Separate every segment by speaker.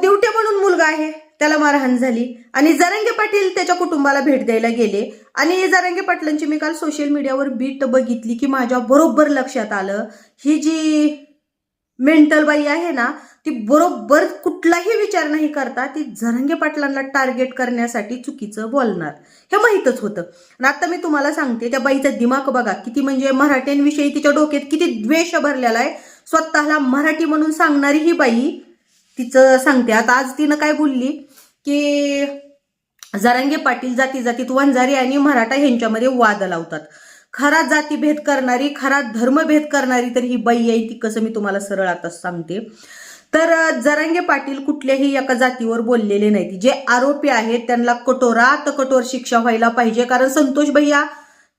Speaker 1: दिवटे म्हणून मुलगा आहे. त्याला मारहाण झाली. आणि जरंगे पाटील त्याच्या कुटुंबाला भेट द्यायला गेले. आणि जरंगे पाटलांची मी काल सोशल मीडियावर बीट बघितली की माझ्या बरोबर लक्षात आलं. ही जी मेंटल बाई आहे ना ती बरोबर कुठलाही विचार नाही करता ती जरंगे पाटलांना टार्गेट करण्यासाठी चुकीचं बोलणार. हे माहीतच होतं. आणि आता मी तुम्हाला सांगते त्या बाईचा दिमाग बघा. किती म्हणजे मराठ्यांविषयी तिच्या डोक्यात किती द्वेष भरलेला आहे. स्वतःला मराठी म्हणून सांगणारी ही बाई तिचं सांगते. आता आज तिनं काय बोलली की जरांगे पाटील जाती जातीत वंजारी आणि मराठा ह्यांच्यामध्ये वाद लावतात. खरा जातीभेद करणारी खरा धर्मभेद करणारी तर ही बाई आहे ती कसं मी तुम्हाला सरळ आता सांगते. तर जरांगे पाटील कुठल्याही एका जातीवर बोललेले नाहीत. जे आरोपी आहेत त्यांना कठोरात कठोर शिक्षा व्हायला पाहिजे. कारण संतोष भैया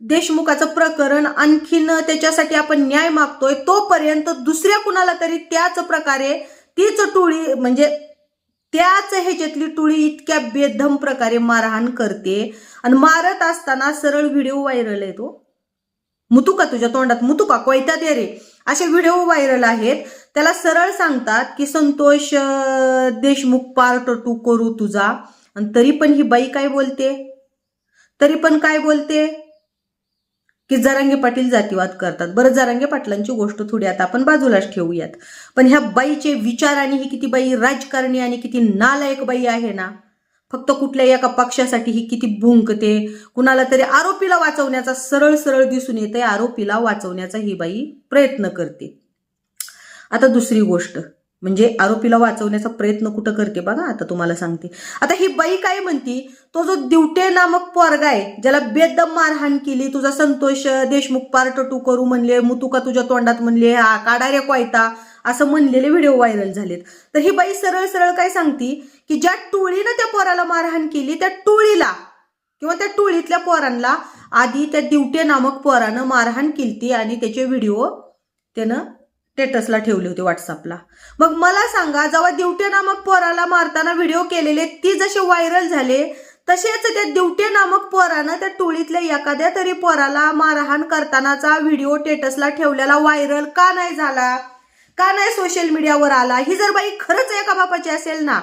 Speaker 1: देशमुखाचं प्रकरण आणखीन त्याच्यासाठी आपण न्याय मागतोय तोपर्यंत दुसऱ्या कुणाला तरी त्याच प्रकारे तीच टोळी म्हणजे त्याच ह्याच्यातली टोळी इतक्या बेधम प्रकारे मारहाण करते. आणि मारत असताना सरळ व्हिडिओ व्हायरल आहे तो. मुतुका तुझ्या तोंडात? मुतुका कोयता दे रे. असे व्हिडिओ व्हायरल आहेत. त्याला सरळ सांगतात की संतोष देशमुख पार्ट टू करू तुझा. आणि तरी पण ही बाई काय बोलते? तरी पण काय बोलते? की जरांगे पाटील जातीवाद करतात. बरं जरांगे पाटलांची गोष्ट थोडी आता आपण बाजूलाच ठेवूयात. पण ह्या बाईचे विचार आणि ही किती बाई राजकारणी आणि किती नालायक बाई आहे ना फक्त कुठल्याही एका पक्षासाठी ही किती भुंकते कुणाला तरी आरोपीला वाचवण्याचा सरळ सरळ दिसून येते आरोपीला वाचवण्याचा ही बाई प्रयत्न करते. आता दुसरी गोष्ट. म्हणजे आरोपीला वाचवण्याचा प्रयत्न कुठं करते बघा आता तुम्हाला सांगते. आता ही बाई काय म्हणती? तो जो दिवटे नामक पोरगा आहे ज्याला बेदम मारहाण केली तुझा संतोष देशमुख पार्ट टू करू म्हणले मुतुका तुझ्या तोंडात म्हणले हा काढा रे कोयता असं म्हणलेले व्हिडिओ व्हायरल झालेत. तर ही बाई सरळ सरळ काय सांगती? की ज्या टोळीनं त्या पोराला मारहाण केली त्या टोळीला किंवा त्या टोळीतल्या पोरांना आधी त्या दिवटे नामक पोरानं मारहाण केली आणि त्याचे व्हिडिओ त्यानं स्टेटसला ठेवले होते व्हॉट्सअपला मग मला सांगा जेव्हा दिवटे नामक पोराला मारताना व्हिडिओ केलेले ती जसे व्हायरल झाले तसेच त्या दिवटे नामक पोरानं त्या टोळीतल्या एखाद्या तरी पोराला मारहाण करतानाचा व्हिडिओ स्टेटसला ठेवलेला व्हायरल का नाही झाला? का नाही सोशल मीडियावर आला? ही जर बाई खरंच एका बापाची असेल ना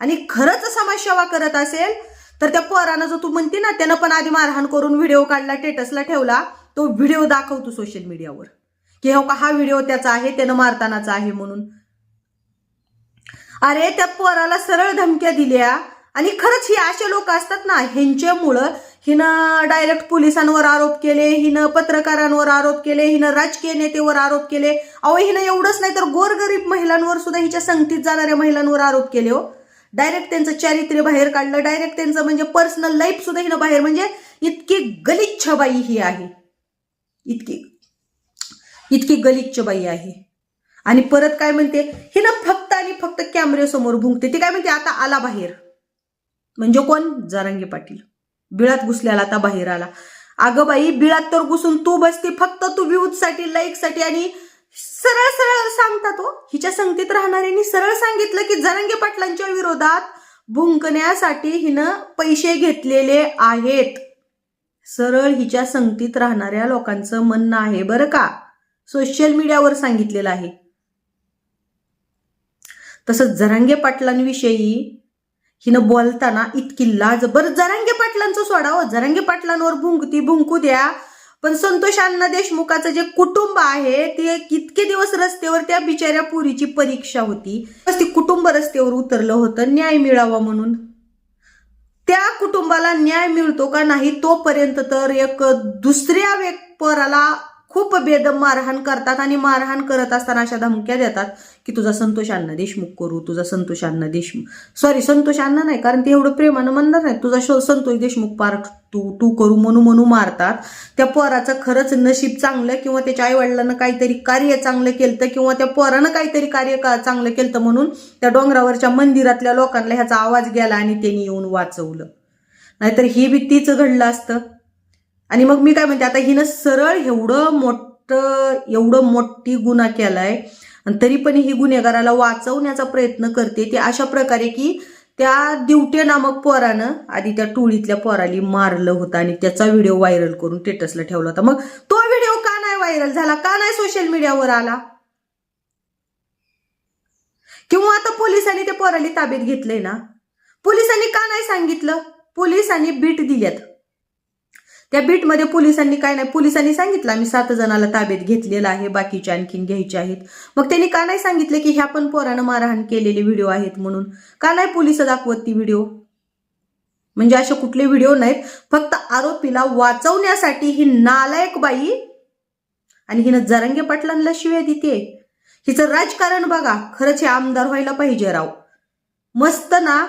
Speaker 1: आणि खरंच समाजसेवा करत असेल तर त्या पोरानं जो तू म्हणते ना त्यानं पण आधी मारहाण करून व्हिडिओ काढला स्टेटसला ठेवला तो व्हिडिओ दाखवतो सोशल मीडियावर की हो का हा व्हिडिओ त्याचा आहे त्यानं मारतानाचा आहे म्हणून. अरे त्या पोराला सरळ धमक्या दिल्या. आणि खरंच ही असे लोक असतात ना ह्यांच्यामुळं हिनं डायरेक्ट पोलिसांवर आरोप केले हिनं पत्रकारांवर आरोप केले हिनं राजकीय नेतेवर आरोप केले. अहो हिनं एवढंच नाही तर गोरगरीब महिलांवर सुद्धा हिच्या संगतीत जाणाऱ्या महिलांवर आरोप केले हो. डायरेक्ट त्यांचं चारित्र्य बाहेर काढलं. डायरेक्ट त्यांचं म्हणजे पर्सनल लाईफ सुद्धा हिनं बाहेर म्हणजे इतकी गलिच्छ बाई ही आहे. इतकी इतकी गलिच्छ बाई आहे. आणि परत काय म्हणते हिनं फक्त आणि फक्त कॅमेऱ्यासमोर भुंकते. ती काय म्हणते आता आला बाहेर. म्हणजे कोण? जरांगे पाटील. बिळात घुसल्याला आता बाहेर आला. अगं बाई बिळात तर घुसून तू बसते फक्त तू व्ह्यूज लाईकसाठी आणि सरळ सरळ सांगता तो हो. हिच्या संगतीत राहणाऱ्यांनी सरळ सांगितलं की जरंगे पाटलांच्या विरोधात भुंकण्यासाठी हिनं पैसे घेतलेले आहेत. सरळ हिच्या संगतीत राहणाऱ्या लोकांचं म्हणणं आहे बरं का? सोशल मीडियावर सांगितलेलं आहे. तसंच जरांगे पाटलांविषयी हिनं बोलताना इतकी लाज बरं जरांगे पाटलांचं सोडावं हो, जरांगे पाटलांवर भुंकती भुंकू द्या. पण संतोष अण्णा देशमुखाचं जे कुटुंब आहे ते कितके दिवस रस्त्यावर त्या बिचाऱ्या पुरीची परीक्षा होती. ती कुटुंब रस्त्यावर उतरलं होतं न्याय मिळावा म्हणून. त्या कुटुंबाला न्याय मिळतो का नाही तोपर्यंत तर एक दुसऱ्या व्यक् खूप बेदम मारहाण करतात आणि मारहाण करत असताना अशा धमक्या देतात की तुझा संतोष अण्णा देशमुख करू तुझा संतोष अण्णा देशमुख. सॉरी संतोष अण्णा नाही कारण ते एवढं प्रेमानं म्हणणार नाही तुझा शो संतोष देशमुख पार्ट तू तू करू म्हणू म्हणू मारतात. त्या पोराचं खरंच नशीब चांगलं किंवा त्याच्या आईवडिलांना काहीतरी कार्य चांगलं केलं किंवा त्या पोरानं काहीतरी कार्य का चांगलं केलं म्हणून त्या डोंगरावरच्या मंदिरातल्या लोकांना ह्याचा आवाज गेला आणि त्यांनी येऊन वाचवलं. नाहीतर ही बी तीच घडलं असतं. आणि मग मी काय म्हणते आता हिनं सरळ एवढं मोठं एवढं मोठी गुन्हा केलाय आणि तरी पण ही गुन्हेगाराला वाचवण्याचा प्रयत्न करते ते अशा प्रकारे की त्या दिवटे नामक पोरानं आधी त्या टोळीतल्या पोराली मारलं होतं आणि त्याचा व्हिडिओ व्हायरल करून स्टेटसला ठेवला होता. मग तो व्हिडिओ का नाही व्हायरल झाला? का नाही सोशल मीडियावर आला? किंवा आता पोलिसांनी त्या पोराली ताब्यात घेतलंय ना? पोलिसांनी का नाही सांगितलं? पोलिसांनी बीट दिल्यात. त्या बीटमध्ये पोलिसांनी काय नाही पोलिसांनी सांगितलं आम्ही सात जणाला ताब्यात घेतलेलं आहे बाकीचे आणखीन घ्यायचे आहेत. मग त्यांनी का नाही सांगितले की ह्या पण पोरानं मारहाण केलेले व्हिडिओ आहेत म्हणून? का नाही पोलीस दाखवत ती व्हिडिओ? म्हणजे असे कुठले व्हिडिओ नाहीत फक्त आरोपीला वाचवण्यासाठी ही नालायक बाई आणि हिनं जरंगे पाटलांना शिव्या देते. हिचं राजकारण बघा खरंच हे आमदार व्हायला पाहिजे राव. मस्त ना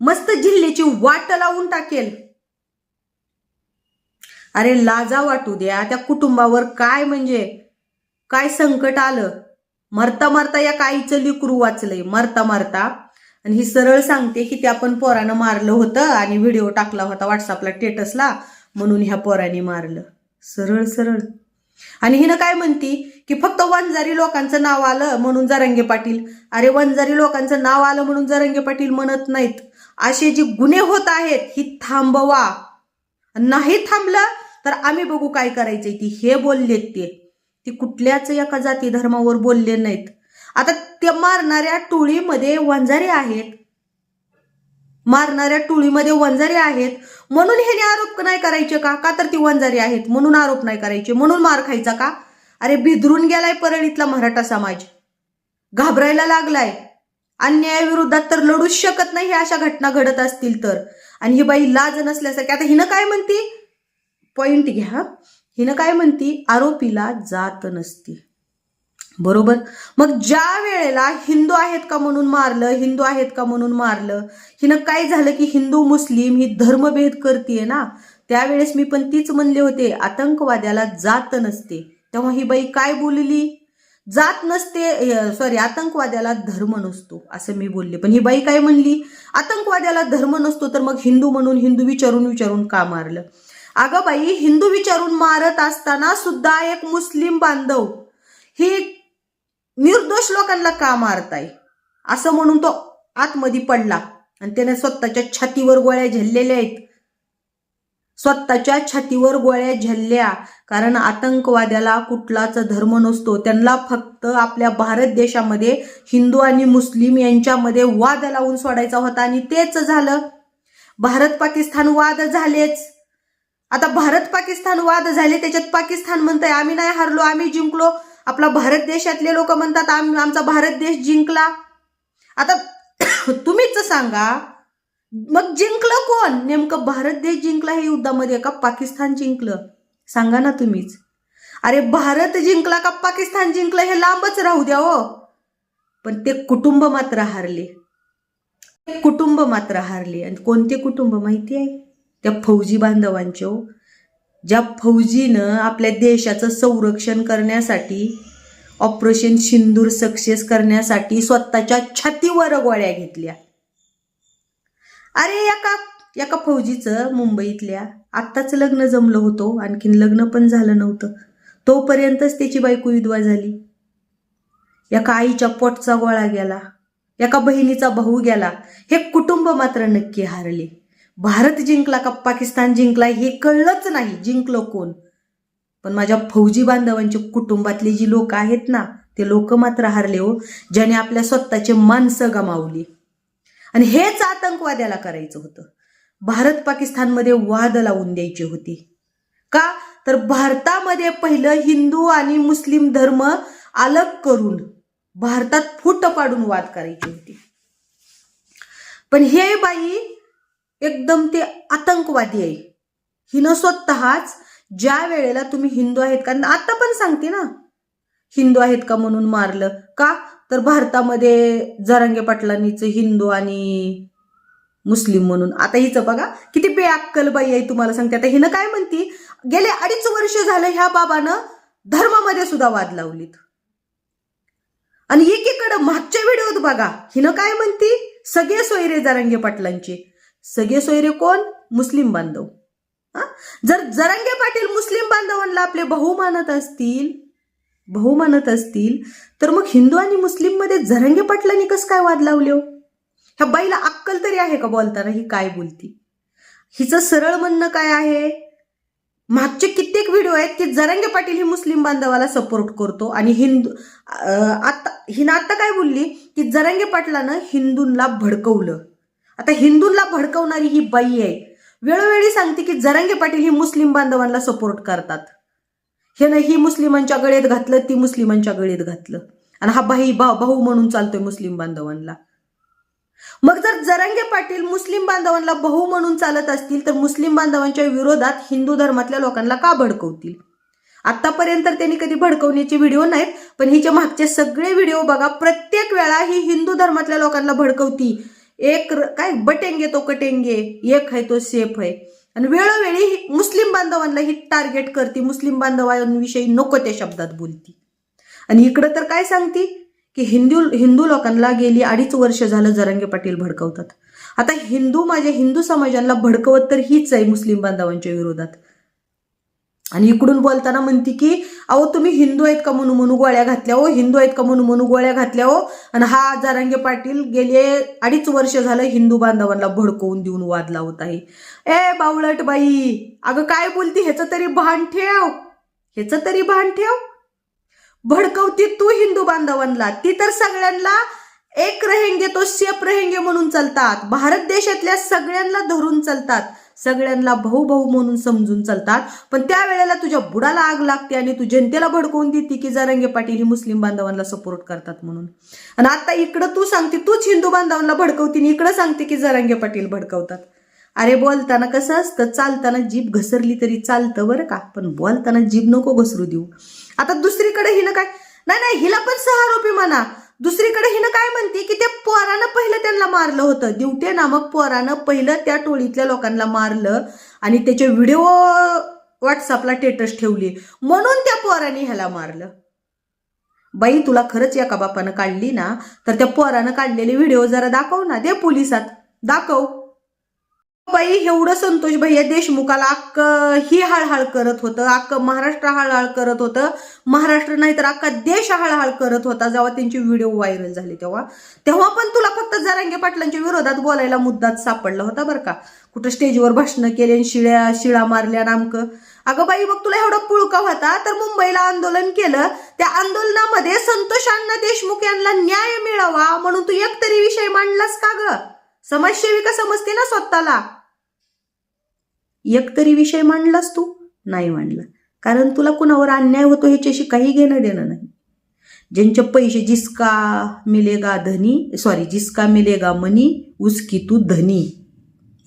Speaker 1: मस्त जिल्ह्याची वाट लावून टाकेल. अरे लाजा वाटू द्या त्या कुटुंबावर काय म्हणजे काय संकट आलं? मरता मरता या काईचं लिकरू वाचलंय मरता मरता. आणि ही सरळ सांगते की त्या पण पोरानं मारलं होतं आणि व्हिडिओ टाकला होता व्हॉट्सअपला स्टेटसला म्हणून ह्या पोराने मारलं. सरळ सरळ. आणि हिनं काय म्हणती? की फक्त वंजारी लोकांचं नाव आलं म्हणून जरंगे पाटील. अरे वंजारी लोकांचं नाव आलं म्हणून जरंगे पाटील म्हणत नाहीत. असे जे गुन्हे होत आहेत ही थांबवा. नाही थांबलं तर आम्ही बघू काय करायचंय. ती हे बोललेत ते. ती कुठल्याच एका जाती धर्मावर बोलले नाहीत. आता त्या मारणाऱ्या टोळीमध्ये वंजारे आहेत. मारणाऱ्या टोळीमध्ये वंजारे आहेत. म्हणून हे आरोप नाही करायचे का? का तर ती वंजारी आहेत. म्हणून आरोप नाही करायचे. म्हणून मार खायचा का? अरे भिदरून गेलाय परळीतला मराठा समाज. घाबरायला लागलाय. अन्यायाविरोधात तर लढूच शकत नाही अशा घटना घडत असतील तर. आणि ही बाई लाज नसल्यासारखी. आता हिनं काय म्हणती? पॉइंट घ्या. हिनं काय म्हणती? आरोपीला जात नसती. बरोबर? मग ज्या वेळेला हिंदू आहेत का म्हणून मारलं हिंदू आहेत का म्हणून मारलं हिनं काय झालं की हिंदू मुस्लिम ही धर्मभेद करतीये ना? त्यावेळेस मी पण तीच म्हणले होते आतंकवाद्याला जात नसते. तेव्हा ही बाई काय बोलली? जात नसते सॉरी आतंकवाद्याला धर्म नसतो असं मी बोलले. पण ही बाई काय म्हणली? आतंकवाद्याला धर्म नसतो तर मग हिंदू म्हणून हिंदू विचारून विचारून का मारलं? अगं बाई हिंदू विचारून मारत असताना सुद्धा एक मुस्लिम बांधव ही निर्दोष लोकांना का मारताय? असं म्हणून तो आतमध्ये पडला. आणि त्याने स्वतःच्या छातीवर गोळ्या झेललेल्या आहेत. स्वतःच्या छातीवर गोळ्या झेलल्या. कारण आतंकवाद्याला कुठलाच धर्म नसतो. त्यांना फक्त आपल्या भारत देशामध्ये हिंदू आणि मुस्लिम यांच्यामध्ये वाद लावून सोडायचा होता आणि तेच झालं. भारत पाकिस्तान वाद झालेच. आता भारत पाकिस्तान वाद झाले त्याच्यात पाकिस्तान म्हणतंय आम्ही नाही हारलो आम्ही जिंकलो. आपला भारत देशातले लोक म्हणतात आम आमचा भारत देश जिंकला. आता तुम्हीच सांगा मग जिंकलं कोण? नेमकं भारत देश जिंकला हे युद्धामध्ये का पाकिस्तान जिंकलं? सांगा ना तुम्हीच. अरे भारत जिंकला का पाकिस्तान जिंकलं हे लांबच राहू द्या हो. पण ते कुटुंब मात्र हारले. कुटुंब मात्र हारले. आणि कोणते कुटुंब माहिती आहे? त्या फौजी बांधवांचे हो. ज्या फौजीनं आपल्या देशाचं संरक्षण करण्यासाठी ऑपरेशन सिंदूर सक्सेस करण्यासाठी स्वतःच्या छातीवर गोळ्या घेतल्या. अरे एका एका फौजीचं मुंबईतल्या आत्ताच लग्न जमलं होतं. आणखीन लग्न पण झालं नव्हतं. तोपर्यंतच त्याची बायको विधवा झाली. एका आईच्या पोटचा गोळा गेला. एका बहिणीचा भाऊ गेला. हे कुटुंब मात्र नक्की हारले. भारत जिंकला का पाकिस्तान जिंकला हे कळलंच नाही. जिंकलं कोण? पण माझ्या फौजी बांधवांच्या कुटुंबातली जी लोक आहेत ना ते लोक मात्र हारले हो ज्याने आपल्या स्वतःचे माणसं गमावली. आणि हेच आतंकवाद्याला करायचं होतं. भारत पाकिस्तानमध्ये वाद लावून द्यायची होती. का? तर भारतामध्ये पहिलं हिंदू आणि मुस्लिम धर्म अलग करून भारतात फूट पाडून वाद करायची होती. पण हे बाई एकदम ते आतंकवादी आहे. हिनं स्वतःच ज्या वेळेला तुम्ही हिंदू आहेत का आता पण सांगते ना. हिंदू आहेत का म्हणून मारलं? का? तर भारतामध्ये जरंगे पटलांनीचं हिंदू आणि मुस्लिम म्हणून. आता हिचं बघा किती बेअक्कल बाई आहे तुम्हाला सांगते. आता हिनं काय म्हणती गेले अडीच वर्ष झालं ह्या बाबानं धर्मामध्ये सुद्धा वाद लावलीत. आणि एकीकडं मागच्या व्हिडिओत बघा हिनं काय म्हणती सगळे सोयरे जरांगे पाटलांचे. सगळे सोयरे कोण? मुस्लिम बांधव. हा? जर जरांगे पाटील मुस्लिम बांधवांना आपले भाऊ मानत असतील भाऊ मानत असतील तर मग हिंदू आणि मुस्लिममध्ये झरंगे पाटलांनी कसं काय वाद लावले हो? ह्या बाईला अक्कल तरी आहे का बोलताना ही काय बोलती? हिचं सरळ म्हणणं काय आहे? मागचे कित्येक व्हिडिओ आहेत की जरांगे पाटील ही मुस्लिम बांधवाला सपोर्ट करतो आणि हिंदू आता हिनं आता काय बोलली? की जरांगे पाटलानं हिंदूंना भडकवलं. आता हिंदूंना भडकवणारी ही बाई आहे. वेळोवेळी सांगते की जरांगे पाटील ही मुस्लिम बांधवांना सपोर्ट करतात. हे नाही ही मुस्लिमांच्या गळ्यात घातलं ती मुस्लिमांच्या गळ्यात घातलं. आणि हा बाई भाऊ भाऊ म्हणून चालतोय मुस्लिम बांधवांना मग जर जरांगे पाटील मुस्लिम बांधवांना भाऊ म्हणून चालत असतील तर मुस्लिम बांधवांच्या विरोधात हिंदू धर्मातल्या लोकांना का भडकवतील? आतापर्यंत त्यांनी कधी भडकवण्याचे व्हिडिओ नाहीत पण हिच्या मागचे सगळे व्हिडिओ बघा. प्रत्येक वेळा ही हिंदू धर्मातल्या लोकांना भडकवती. एक काय? बटेंगे तो कटेंगे एक आहे तो सेफ आहे आणि वेळोवेळी मुस्लिम बांधवांना ही टार्गेट करते. मुस्लिम बांधवांविषयी नको त्या शब्दात बोलती. आणि इकडं तर काय सांगती? की हिंदू हिंदू लोकांना गेली अडीच वर्ष झालं जरांगे पाटील भडकवतात. आता हिंदू माझ्या हिंदू समाजांना भडकवत तर हीच आहे मुस्लिम बांधवांच्या विरोधात. आणि इकडून बोलताना म्हणते की अहो तुम्ही हिंदू आहेत का म्हणून म्हणू गोळ्या घातल्या हो? हिंदू आहेत का म्हणून म्हणू गोळ्या घातल्या हो? आणि हा जारांगे पाटील गेले अडीच वर्ष झालं हिंदू बांधवांना भडकवून देऊन वाद लावत आहे. ए बावळट बाई अगं काय बोलती? ह्याचं तरी भान ठेव. ह्याचं तरी भान ठेव. भडकवती तू हिंदू बांधवांना. ती तर सगळ्यांना एक रहेंगे तो सेफ रहेंगे म्हणून चालतात. भारत देशातल्या सगळ्यांना धरून चालतात. सगळ्यांना भाऊ भाऊ म्हणून समजून चालतात. पण त्यावेळेला तुझ्या बुडाला आग लागते आणि तू जनतेला भडकवून देते की जरंगे पाटील ही मुस्लिम बांधवांना सपोर्ट करतात म्हणून. आणि आता इकडं तू सांगते तूच हिंदू बांधवांना भडकवते आणि इकडं सांगते की जरंगे पाटील भडकवतात. अरे बोलताना कसं असतं चालताना जीभ घसरली तरी चालतं बरं का पण बोलताना जीभ नको घसरू देऊ. आता दुसरीकडे हिनं काय नाही नाही हिला पण सहारोपी म्हणा. दुसरीकडे हिनं काय म्हणते की ते पोरानं पहिलं त्यांना मारलं होतं. दिवटे नामक पोरानं पहिलं त्या टोळीतल्या लोकांना मारलं आणि त्याचे व्हिडिओ व्हॉट्सअपला टेटस ठेवली. म्हणून त्या पोराने ह्याला मारलं. बाई तुला खरंच एका बापानं काढली ना? तर त्या पोरानं काढलेले व्हिडिओ जरा दाखव ना. दे पोलिसात. दाखव. बाई एवढं संतोष भैया देशमुखाला अक्क ही हळहळ करत होतं अक्क महाराष्ट्र हळहळ करत होतं. महाराष्ट्र नाही तर अक्का देश हळहळ करत होता. जेव्हा त्यांचे व्हिडिओ व्हायरल झाले तेव्हा. तेव्हा पण तुला फक्त जरांगे पाटलांच्या विरोधात बोलायला मुद्दाच सापडला होता बरं का? कुठं स्टेजवर भाषणं केली आणि शिळ्या शिळा मारल्या नामकं अगं बाई मग तुला एवढा पुळका होता? तर मुंबईला आंदोलन केलं. त्या आंदोलनामध्ये संतोष अण्णा देशमुख यांना न्याय मिळावा म्हणून तू एक तरी विषय मांडलास का ग? समाजसेविका समजते ना स्वतःला. एक तरी विषय मांडलास तू? नाही मांडला. कारण तुला कुणावर अन्याय होतो ह्याच्याशी काही घेणं देणं नाही. ज्यांचे पैसे जिसका मिलेगा धनी सॉरी जिसका मिलेगा मनी उसकी तू धनी.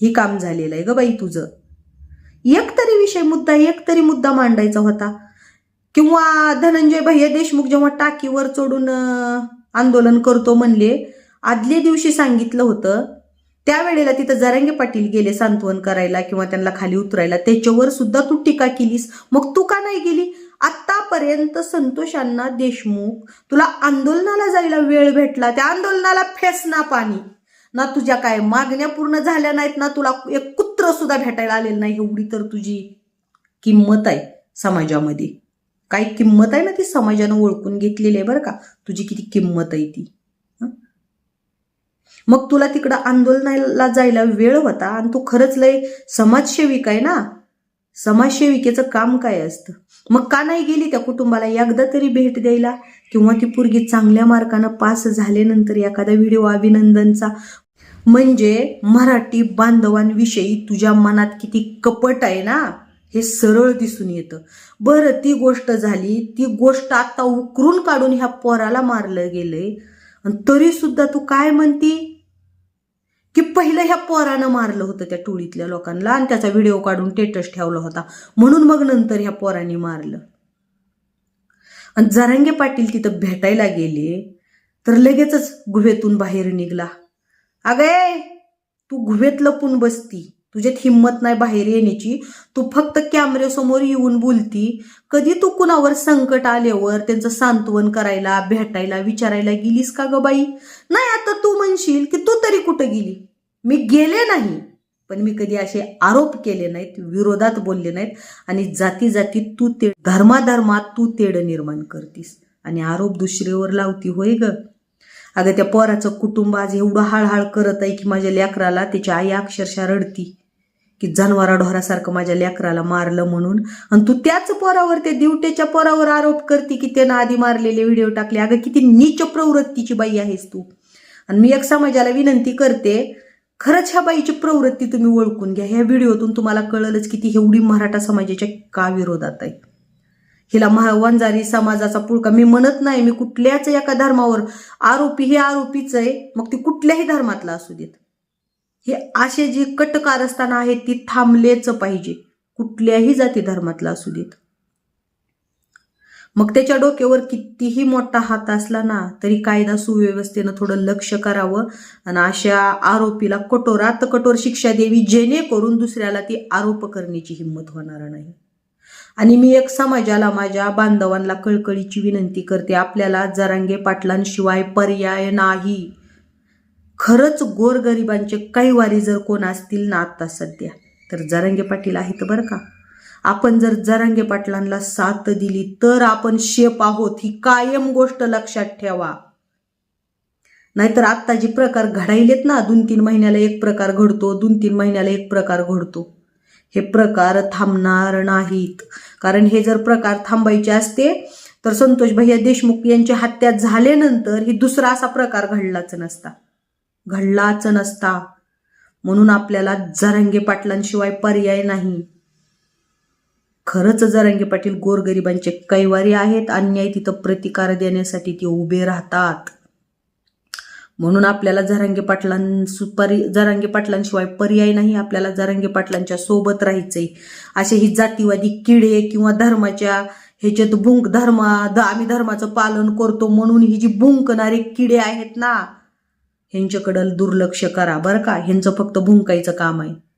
Speaker 1: ही काम झालेलं आहे ग बाई तुझं. एक तरी विषय मुद्दा एक तरी मुद्दा मांडायचा होता. किंवा धनंजय भैया देशमुख जेव्हा टाकीवर चढून आंदोलन करतो म्हणले आदल्या दिवशी सांगितलं होतं त्यावेळेला तिथं जरांगे पाटील गेले सांत्वन करायला किंवा त्यांना खाली उतरायला. त्याच्यावर सुद्धा तू टीका केलीस. मग तू का नाही गेली? आतापर्यंत संतोषांना देशमुख तुला आंदोलनाला जायला वेळ भेटला. त्या आंदोलनाला फेस ना पाणी. ना तुझ्या काय मागण्या पूर्ण झाल्या नाहीत ना तुला एक कुत्र सुद्धा भेटायला आलेलं नाही. एवढी तर तुझी किंमत आहे समाजामध्ये. काय किंमत आहे ना ती समाजानं ओळखून घेतलेली आहे बरं का? तुझी किती किंमत आहे ती. मग तुला तिकडं आंदोलनाला जायला वेळ होता आणि तू खरंच लय समाजसेविक आहे ना? समाजसेविकेचं काम काय असतं? मग का नाही गेली त्या कुटुंबाला एकदा तरी भेट द्यायला? किंवा ती पोरगी चांगल्या मार्कानं पास झाल्यानंतर एखादा व्हिडिओ अभिनंदनचा? म्हणजे मराठी बांधवांविषयी तुझ्या मनात किती कपट आहे ना? हे सरळ दिसून येतं. बरं ती गोष्ट झाली. ती गोष्ट आता उकरून काढून ह्या पोराला मारलं गेलंय. आणि तरी सुद्धा तू काय म्हणती? की पहिलं ह्या पोरानं मारलं होतं त्या टोळीतल्या लोकांना आणि त्याचा व्हिडिओ काढून टेटस ठेवला होता. म्हणून मग नंतर ह्या पोरांनी मारलं. आणि जरांगे पाटील तिथं भेटायला गेले तर लगेचच गुहेतून बाहेर निघला. अगे तू गुहेत लपून बसती. तुझ्यात हिंमत नाही बाहेर येण्याची. तू फक्त कॅमेऱ्यासमोर येऊन बोलती. कधी तू कुणावर संकट आल्यावर त्यांचं सांत्वन करायला भेटायला विचारायला गेलीस का ग बाई? नाही आता तू म्हणशील की तू तरी कुठं गेली? मी गेले नाही. पण मी कधी असे आरोप केले नाहीत विरोधात बोलले नाहीत. आणि जाती जाती तू ते धर्माधर्मात तू तेड निर्माण करतीस. आणि आरोप दुसरीवर लावती होय ग. अगं त्या पोराचं कुटुंब आज एवढं हाळहाळ करत आहे की माझ्या लेकराला त्याची आई अक्षरशः रडती. की जनावरा ढोरासारखं माझ्या लेकराला मारलं म्हणून. आणि तू त्याच पोरावर त्या दिवटेच्या पोरावर आरोप करते की त्यानं आधी मारलेले व्हिडिओ टाकले. अगं किती नीच प्रवृत्तीची बाई आहेस तू. आणि मी एक समाजाला विनंती करते खरंच ह्या बाईची प्रवृत्ती तुम्ही ओळखून घ्या. ह्या व्हिडिओतून तुम्हाला कळलंच की ती एवढी मराठा समाजाच्या का विरोधात आहे. हिला महा वंजारी समाजाचा पुळका. मी म्हणत नाही मी कुठल्याच एका धर्मावर आरोपी हे आरोपीच आहे. मग ती कुठल्याही धर्मातला असू देत. हे असे जे कट कटकारस्थान आहेत ती थांबलेच पाहिजे. कुठल्याही जाती धर्मातला असू देत. मग त्याच्या डोक्यावर कितीही मोठा हात असला ना तरी कायदा सुव्यवस्थेनं थोडं लक्ष करावं आणि अशा आरोपीला कठोरात कठोर शिक्षा द्यावी जेणेकरून दुसऱ्याला ती आरोप करण्याची हिंमत होणार नाही. आणि मी एक समाजाला माझ्या बांधवांना कळकळीची विनंती करते आपल्याला जरांगे पाटलांशिवाय पर्याय नाही. खरंच गोरगरिबांचे काही वारी जर कोण असतील ना आता सध्या तर जरांगे पाटील आहेत बरं का? आपण जर जरांगे पाटलांना साथ दिली तर आपण शेप आहोत ही कायम गोष्ट लक्षात ठेवा. नाहीतर आत्ता जे प्रकार घडायलेत ना दोन तीन महिन्याला एक प्रकार घडतो दोन तीन महिन्याला एक प्रकार घडतो. हे प्रकार थांबणार नाहीत. कारण हे जर प्रकार थांबायचे असते तर संतोष भैया देशमुख यांची हत्या झाल्यानंतर ही दुसरा असा प्रकार घडलाच नसता. घडलाच नसता. म्हणून आपल्याला जरांगे पाटलांशिवाय पर्याय नाही. खरंच जरांगे पाटील गोरगरिबांचे कैवारी आहेत अन्याय तिथं प्रतिकार देण्यासाठी ते उभे राहतात. म्हणून आपल्याला जरांगे पाटलां परि जरांगे पाटलांशिवाय पर्याय नाही आपल्याला जरांगे पाटलांच्या सोबत राहायचंय. असे ही जातीवादी किडे किंवा धर्माच्या ह्याच्यात भुंक धर्मा ध आम्ही धर्माचं पालन करतो म्हणून ही जी भुंकणारे किडे आहेत ना ह्यांच्याकडं दुर्लक्ष करा. बरं का? ह्यांचं फक्त भुंकायचं काम आहे.